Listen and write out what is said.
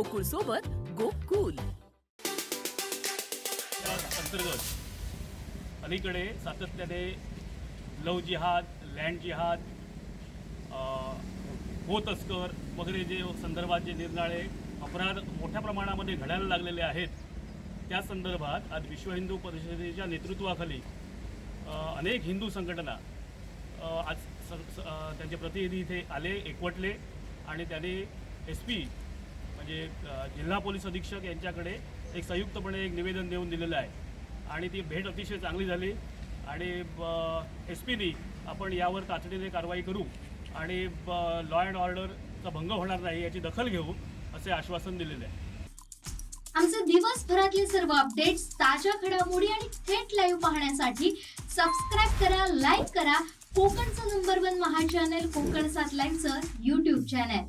गोकुळ सोबत गोकुल. अंतर्गत अलीकडे सातत्याने लव जिहाद लँड जिहाद हो तस्कर वगैरे जे संदर्भात जे निरनिराळे अपराध मोठ्या प्रमाणामध्ये घडायला लागलेले आहेत त्या संदर्भात आज विश्व हिंदू परिषदेच्या नेतृत्वाखाली अनेक हिंदू संघटना आज स- त्यांचे प्रतिनिधी इथे आले एकवटले आणि त्यांनी एस पी म्हणजे जिल्हा पोलीस अधीक्षक यांच्याकडे एक संयुक्तपणे एक निवेदन देऊन दिलेलं आहे. आणि ती भेट अतिशय चांगली झाली. आणि एस पीनी आपण यावर तातडीने कारवाई करू आणि लॉ अँड ऑर्डरचा भंग होणार नाही याची दखल घेऊ असे आश्वासन दिलेले आहे. आमचे दिवसभरातले सर्व अपडेट्स ताज्या घडामोडी आणि थेट लाईव्ह पाहण्यासाठी सबस्क्राईब करा लाईक करा. कोकणचं नंबर वन महा चॅनल कोकण सात लाईव्हचं युट्यूब चॅनल